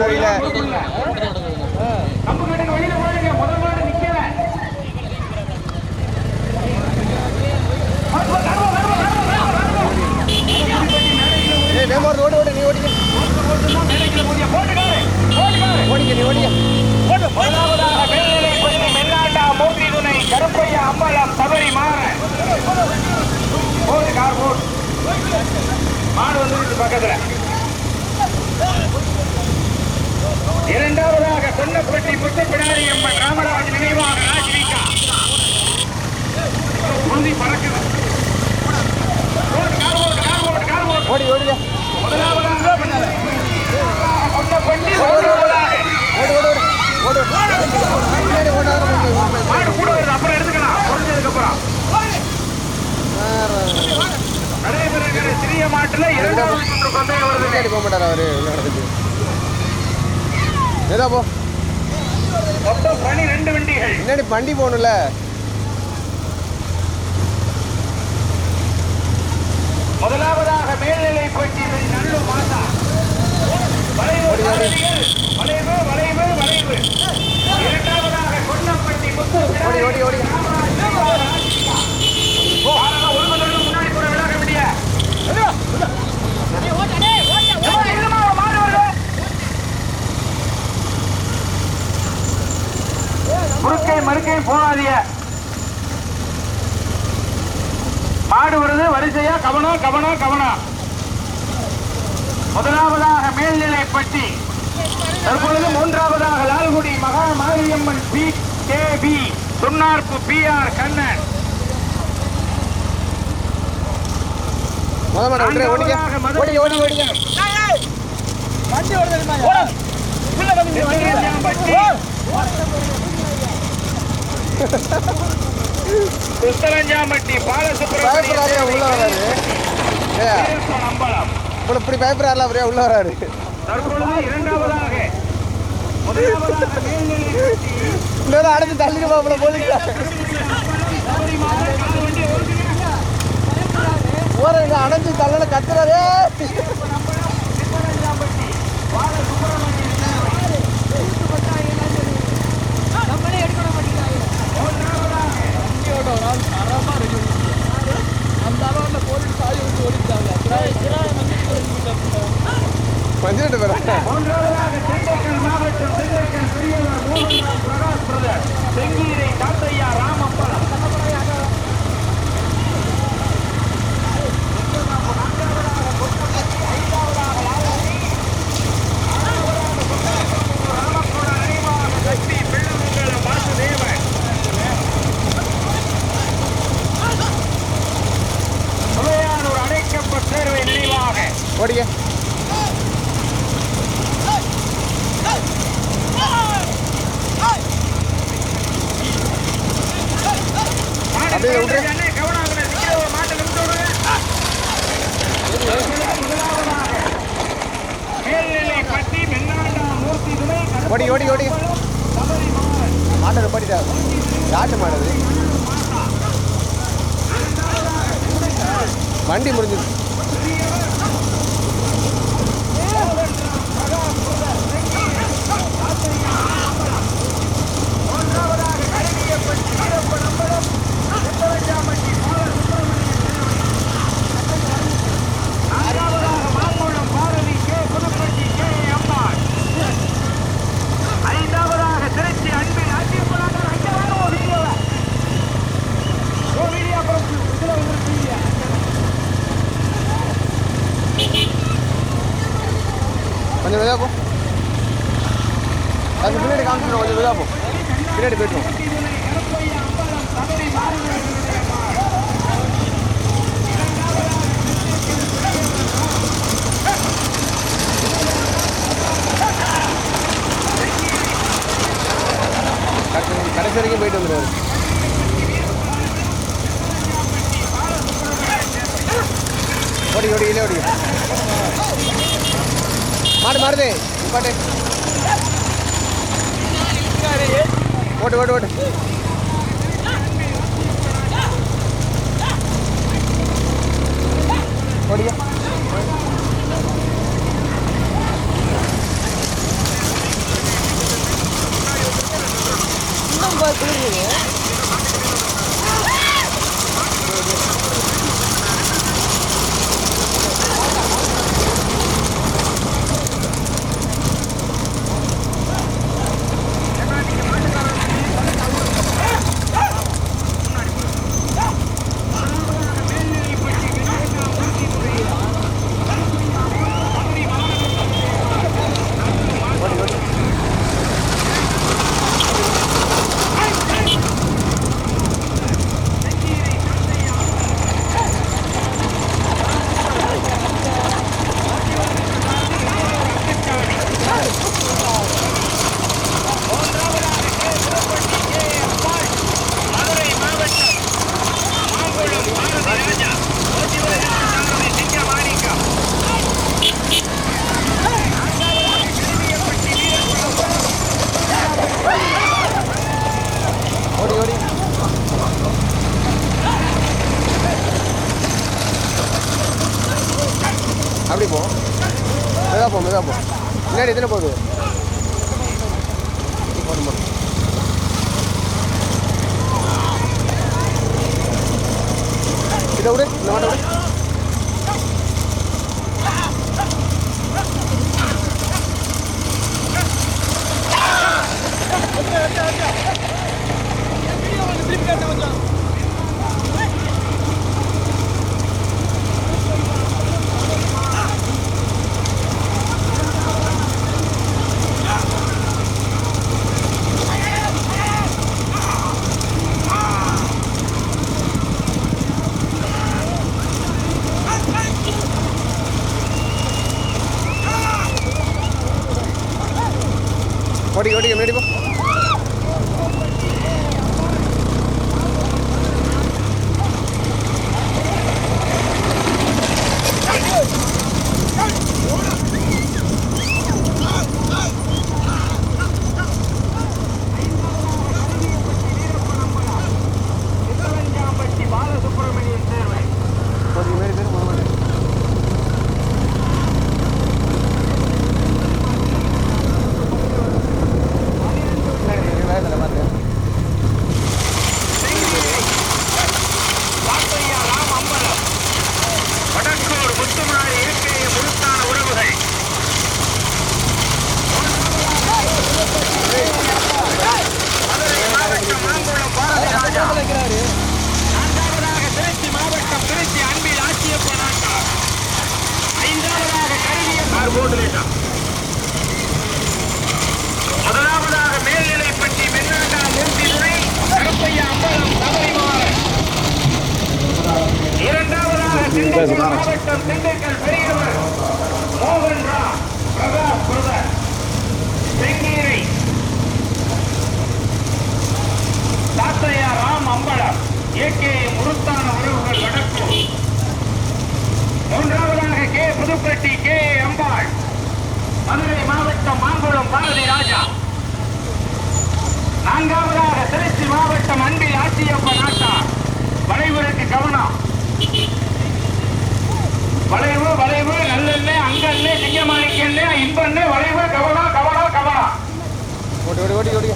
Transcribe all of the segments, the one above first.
வருஷம் தெரியல. கம்பு கட்டுங்க மாடு நிக்கல ஓடு நீ ஓடிக்க. ஓடிக்க நீ ஓடிக்க. கருப்பையா அம்பலம் சபரி போடு கார் போடு மாடு பக்கத்துல. இரண்டாவதாக சொன்னப்பட்டி முத்துப்பிடாரி அம்மன் ராமராஜ் நினைவாக ராஜ்விகா உறுதி போடு. ஓடி ஓடிக்க முதலாவதாக சொன்னப்பட்டி மூன்றாவதாக ஓடு ஓடு ஓடு. ஓடு. மாடு கூட வருது அப்புறம் எடுத்துக்கலாம். குறைஞ்சதுக்கு அப்புறம் நடைபெறுகிற சிறிய மாட்டுல இரண்டாவது சுற்று பந்தயம் வருது போக மாட்டார் அவரு? ஏதா போ. மொத்தம் பனிரெண்டு வண்டிகள். பின்னாடி வண்டி போகணும்ல. முதலாவதாக மேல்நிலை பற்றி நல்ல மாதா. வளைவு. வளைவு வளைவு வளைவு. இரண்டாவதாக கொன்னப்பட்டி முத்து ஓடி ஓடி ஓடி பாருங்க, ஒரு மணி நேரம் முன்னாடி கூட விலக முடிய முறுக்கை மறுக்கை போகாதீங்க மாடு வருது வரிசையா கவனம் கவனம் கவனம் முதலாவதாக மேல்நிலைப்பட்டி தற்பொழுது மூன்றாவதாக Lalgudi Maha Mariamman P K P சுன்னார்பு P R Kannan உள்ள ஏ பாலசுப்ரமணியம் இப்படி பயப்படுறாருல அவரே உள்ள வராரு. தற்பொழுது இரண்டாவதாக முதலாவதாக மேல்நிலைப்பட்டி இன்னொரு அடைச்சு தள்ளிட்டு போகல போலீஸ் போறேங்க அடைஞ்சு தள்ளல கத்துறாரு மஞ்சுட்டு போறேன் மூன்றாவதாக திண்டுக்கல் மாவட்டம் திண்டுக்கல் பெரியவர் மோகன்ராஜ் பிரகாஷ் பிரதர் செங்கீரை தாத்தையா ராமம்பலம் சுவையானூர் அடைக்கப்பட்ட தேர்வை நினைவாக ஓடிக்க அப்படியே விட்டுரு. ஓடி ஓடி ஓடி. மாட்டை ஓடிட்டா யாட்டு மாடுது வண்டி முடிஞ்சிருச்சு. மாடு மாறுது பாட்டு. ஓட்டு ஓட்டு ஓட்டு. ஓடியா. இன்னும் குளிர்றது மெதா போ மெதா போ முன்னாடி எத்தனை போகுது போதும் போதும் இதை விடு இந்த மாட்டை விடு ஓடி ஓடி முன்னாடி போ திருவஞ்சாம்பட்டி பாலசுப்ரமணியன் தேர்வை ஓடி முன்னாடி பேர் போக மாட்டேன் வேகத்தில் பார்த்தேன் வாக்கையா ராம் அம்பலம் வடக்கூர் முத்துமாரி இயற்கை முழுத்தான உறவுகள் மதுரை மாவட்டம் மாங்குளம் பாரதி ராஜா நான்காவதாக திருச்சி மாவட்டம் திருச்சி அன்பில் ஆட்சியப்ப நாட்டார் ஐந்தாவதாக கருவியல் போட்டுலேட்டா முதலாவதாக மேல்நிலைப்பட்டி மென்னாட்டா மூர்த்தி துணை கருப்பையா அம்பலம் சபரிமாறன் இரண்டாவதாக திண்டுக்கல் மாவட்டம் திண்டுக்கல் பெரியவர் மோகன் ராம் பிரகாஷ் பிரதர் செங்கீரை தாத்தையா ராம் அம்பலம் ஏகே முருத்தான உறவுகள் வடக்கூர் மூன்றாவதாக கே புதுப்பட்டி கே அம்பாள் மதுரை மாவட்டம் மாங்குளம் பாரதி ராஜா நான்காவதாக திருச்சி மாவட்டம் அன்பில் ஆட்சியப்ப நாட்டார் வளைவுக்கு கவனம். வளைவு வளைவு நல்லெண்ணெய் அங்கண்ணே சிங்கமாணிக்கண்ணே இன்பண்ணே வளைவு கவனம் கவனம் கவனம் ஓடி ஓடி ஓடி ஓடி.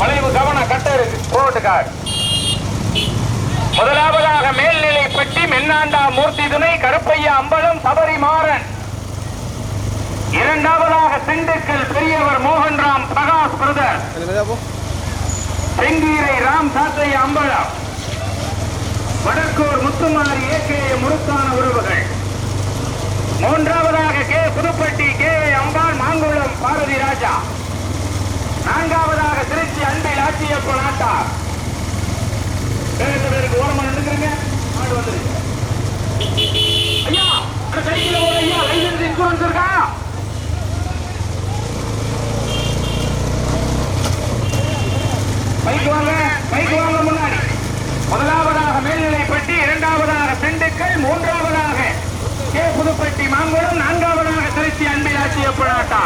வளைவு கவனம் கட்ட இருக்கு போட்டுக்கார் முதலாவதாக மேல்நிலைப்பட்டி மென்னாண்டா மூர்த்தி துணை கருப்பையா அம்பலம் சபரிமாறன். இரண்டாவதாக திண்டுக்கல் பெரியவர் மோகன்ராம் பிரகாஷ் பிரதர். செங்கீரை ராம் சாத்தைய அம்பலம். வடக்கூர் முத்துமாரி ஏகே முருத்தான உறவுகள். மூன்றாவதாக கே புதுப்பட்டி கே அம்பாள் மாங்குளம் பாரதி ராஜா. நான்காவதாக திருச்சி அண்டை ஆட்சியப்ப நாட்டார் பேருக்கு ஓரமா நின்றுக்கிறீங்க வந்துருங்க ஐயா சைக்கிள் ஓட ஐயா லைசன்ஸ் இன்சூரன்ஸ் இருக்கா? பைக் வாங்க பைக் வாங்க முன்னாடி. முதலாவது இரண்டாவதாக திண்டுக்கல் மூன்றாவதாக கே. புதுப்பட்டி மாங்குளம் நான்காவதாக திருச்சி அன்பில் போராட்டா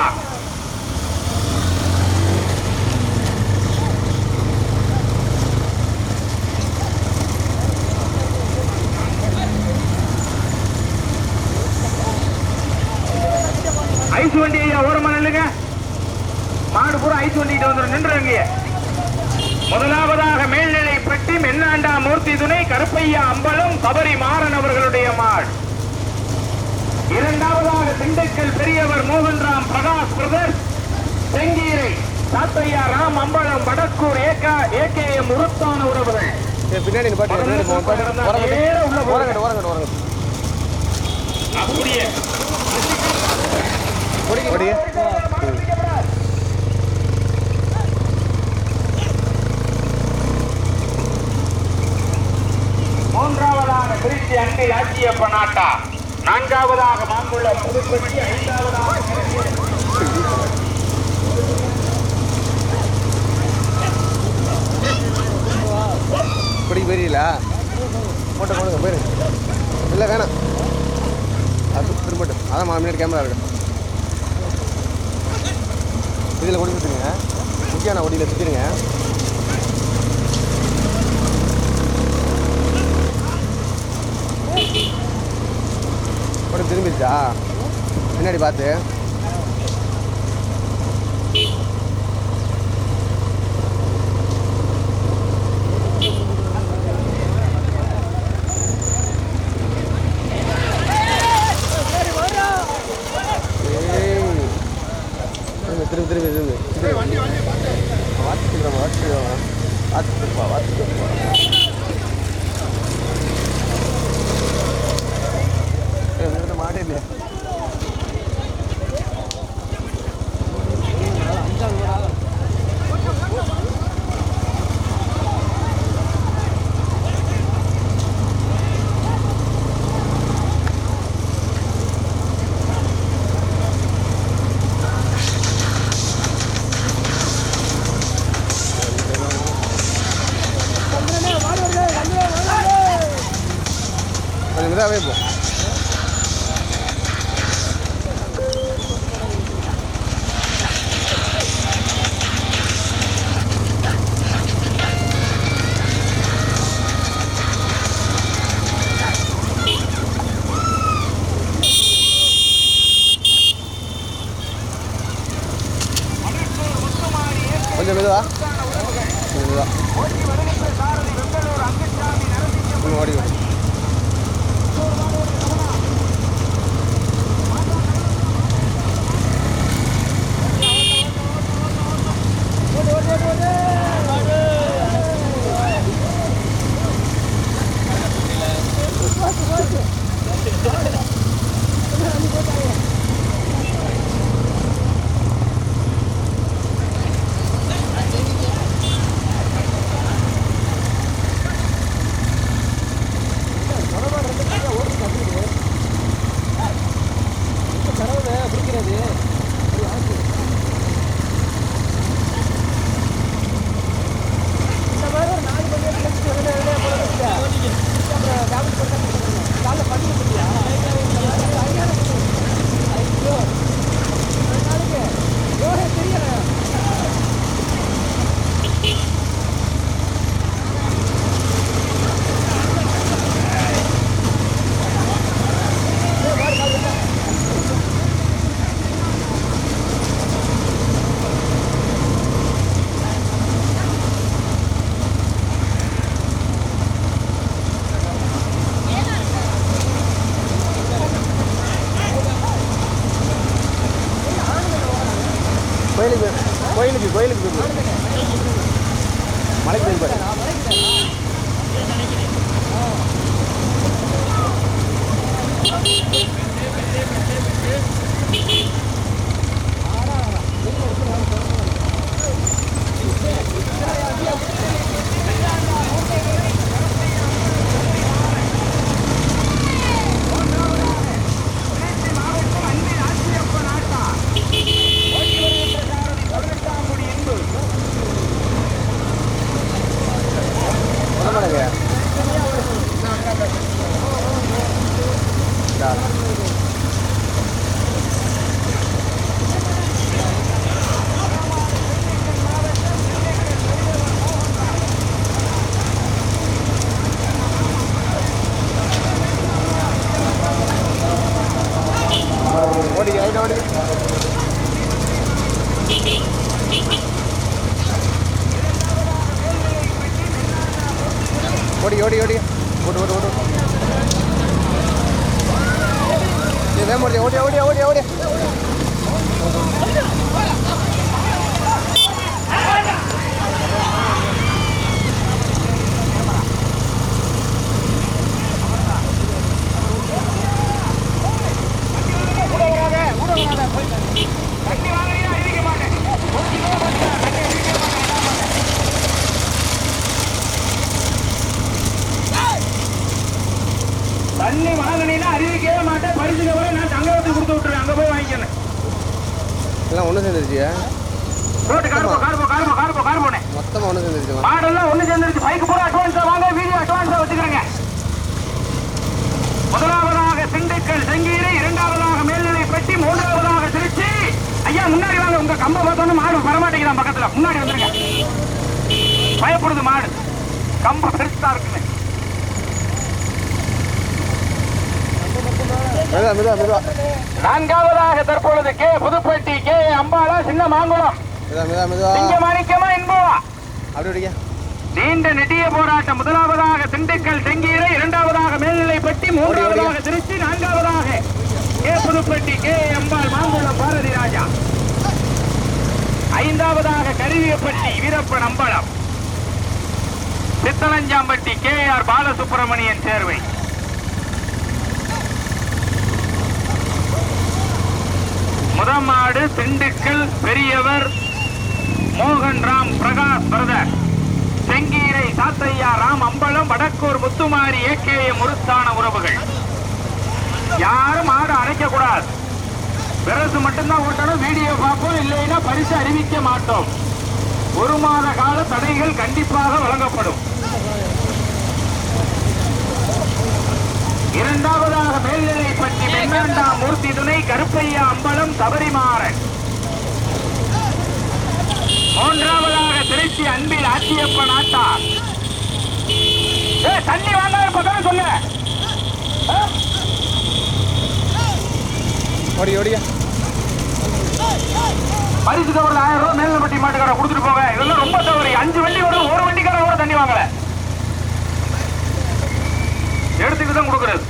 ஐஸ் வண்டி ஐயா ஓரமா நில்லுங்க. மாடு பூரா ஐஸ் வண்டிட்டு வந்துடும் நின்றுங்க முதலாவதாக மேல்நிலை பெட்டி மூர்த்தி கருப்பையா அம்பலம் சபரி மாறன் அவர்களுடைய மாள். இரண்டாவதாக திண்டுக்கல் பெரியவர் மோகன்ராம் பிரகாஷ் பிரதர்ஸ் செங்கீரை சாத்தையா ராம் அம்பலம் வடக்கூர் ஏகா ஏகே எம் உருத்தான உறவுகள். பின்னாடி நிப்பாட்டு, பின்னாடி போ, பாட்டு. ஓரங்கட்டு. நேரா உள்ள போ. ஓரங்கட்டு, ஓரங்கட்டு, ஓரங்கட்டு. அப்படியே ஓடி. மூன்றாவதாக திருச்சி அன்னை ராஜ்யப்ப நாட்டா நான்காவதாக மாங்குள்ள புதுப்பட்டி ஐந்தாவதாக இப்படி போயிடல இல்லை வேணாம். அது திரும்பட்டும். அதான் முன்னாடி கேமரா இருக்கு. இதில் கொடி சுற்றுங்க முக்கியான ஒடியில் சுற்றிடுங்க கொடி திரும்பிடுச்சா பின்னாடி பார்த்து. ఎనిమిది అవే ஒன்று சேர்ந்துருச்சியா? ரோட்டு கார்போ கார்போ கார்போ கார்போ கார்போனே மொத்தமாக ஒன்று சேர்ந்துருச்சுமா? மாடெல்லாம் ஒண்ணு சேர்ந்துருச்சு. பைக் பூரா அட்வான்ஸா வாங்க வீடியோ அட்வான்ஸா வச்சுக்கிறேங்க. முதலாவதாக திண்டுக்கல் செங்கீரை இரண்டாவதாக மேல்நிலை பெட்டி மூன்றாவதாக திருச்சி. ஐயா முன்னாடி வாங்க. உங்க கம்ப பார்த்தோன்னு மாடு வரமாட்டேங்கிறான் பக்கத்துல. முன்னாடி வந்துருங்க. பயப்படுது மாடு. கம்பம் பெருசா இருக்குன்னு. நான்காவதாக தற்பொழுது கே புதுப்பட்டி கே அம்பாலா சின்ன மாங்குளம் மாணிக்கமா இன்பவா? நீண்ட நெடிய போராட்டம் முதலாவதாக திண்டுக்கல் செங்கீரை இரண்டாவதாக மேல்நிலைப்பட்டி மூன்றாவதாக திருச்சி நான்காவதாக கே புதுப்பட்டி கே எம்பாள் மாங்குளம் பாரதி ராஜா. ஐந்தாவதாக கருவியப்பட்டி வீரப்பன் அம்பலம். Sithalanjampatti K R. Balasubramanian Servai. முதமாடு திண்டுக்கல் பெரியவர் மோகன்ராம் பிரகாஷ் பிரதர். செங்கீரை சாத்தையா ராம் அம்பலம் வடக்கூர் முத்துமாரி ஏகேய முருத்தான உறவுகள். யாரும் ஆடு அணைக்க கூடாது விரசு மட்டும்தான் ஓட்டணும் வீடியோ பார்ப்போம் இல்லைன்னா பரிசு அறிவிக்க மாட்டோம். ஒரு மாத கால தடைகள் கண்டிப்பாக வழங்கப்படும். இரண்டாவதாக மேல்நிலைப்பட்டி வெண்ணாண்டாம் மூர்த்தி துணை கருப்பையா அம்பலம் சபரிமாறன். மூன்றாவதாக திருச்சி அன்பில் ஆட்சியப்பன் ஆட்டார். ஏ தண்ணி வாங்க பத்தான சொல்லு? ஓடி ஓடிக்க பரிசு கவர்ல ஆயிரம் ரூபாய் மேல்நிலைப்பட்டி மாட்டுக்கார தான் கொடுக்கறது.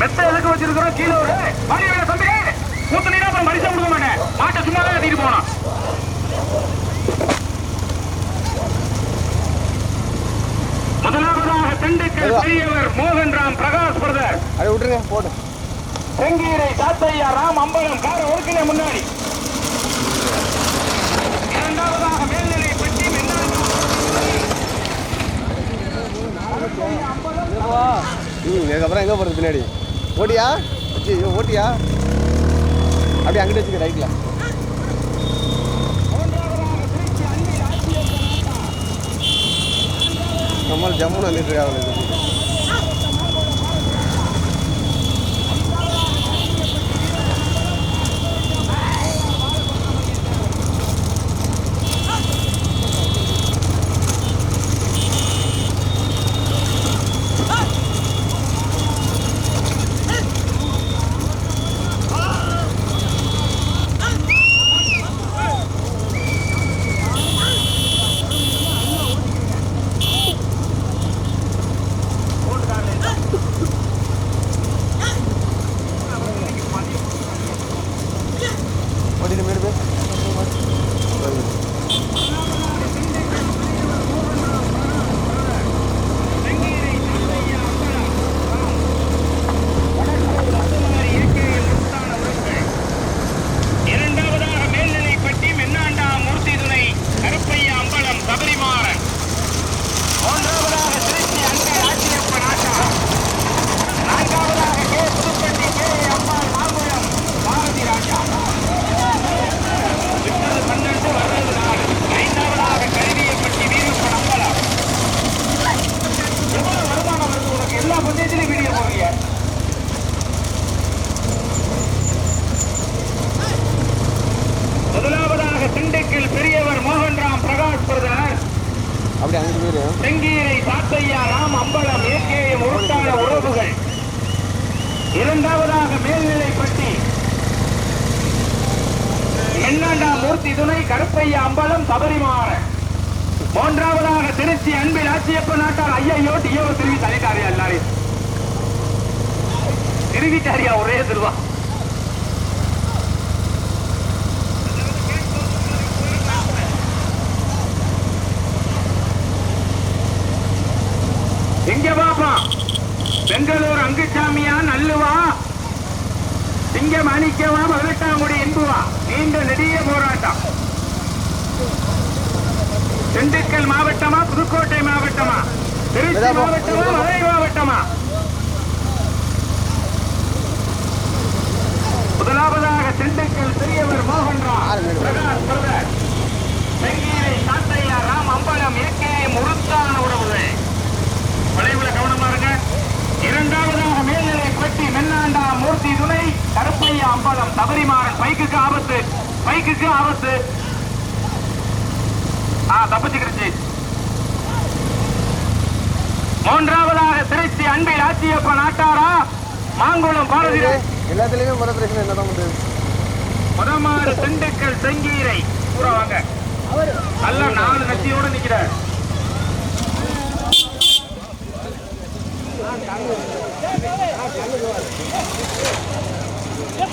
மெத்த எதுக்கு வச்சிருக்கிறோம்? கீழே ஒரு பாடி வேலை தம்பி மூத்தனா அப்புறம் பரிசா கொடுக்க மாட்டேன். மாட்டை சும்மா தான் கட்டிட்டு போனோம் முதலாவதாக திண்டுக்கல் பெரியவர் மோகன் ராம் பிரகாஷ் பிரதர். அப்படியே விட்டுருங்க போடு. செங்கீரை சாத்தையா ராம் அம்பலம் கார ஒருக்கின முன்னாடி இரண்டாவதாக மேல்நிலை பெட்டி ம் இதுக்கப்புறம் எங்கே போகிறது பின்னாடி? ஓட்டியா ஐயோ ஓட்டியா அப்படியே அங்கிட்டு வச்சுக்க ரைட்டில் நம்மள் ஜம்முன்னு வந்துட்டு இருக்காங்க. சிங்க மாணிக்கவா பதினெட்டாங்குடி என்புவா? நீண்ட நெடிய போராட்டம். திண்டுக்கல் மாவட்டமா புதுக்கோட்டை மாவட்டமா? திருச்சி மாவட்டமா. மதுரை மாவட்டமா? முதலாவதாக திண்டுக்கல் பெரியவர் நிமிடம். பிரகாஷ் பிரதர். செங்கீரை சாத்தையா ராம் அம்பலம் ஏகே முருத்தான உறவுகள் வளைவுல கவனமா இருங்க இரண்டாவதாக மேல்நிலை பெட்டி மென்னாண்டா மூர்த்தி துணை கருப்பையா அம்பலம் தபரிமாறன் பைக்குக்கு ஆபத்து பைக்குக்கு ஆபத்து. ஆ தப்பிச்சுக்கிடுச்சு மூன்றாவதாக திருச்சி அன்பில் ஆச்சியப்ப நாட்டாரா மாங்குளம் பாரதி எல்லாத்துலேயுமே முத பிரச்சனை என்ன தான் பண்ணுறது முதமாறு திண்டுக்கல் செங்கீரை. பூரா வாங்க. நல்ல நாலு நச்சியோட நிக்கிறார் Yep.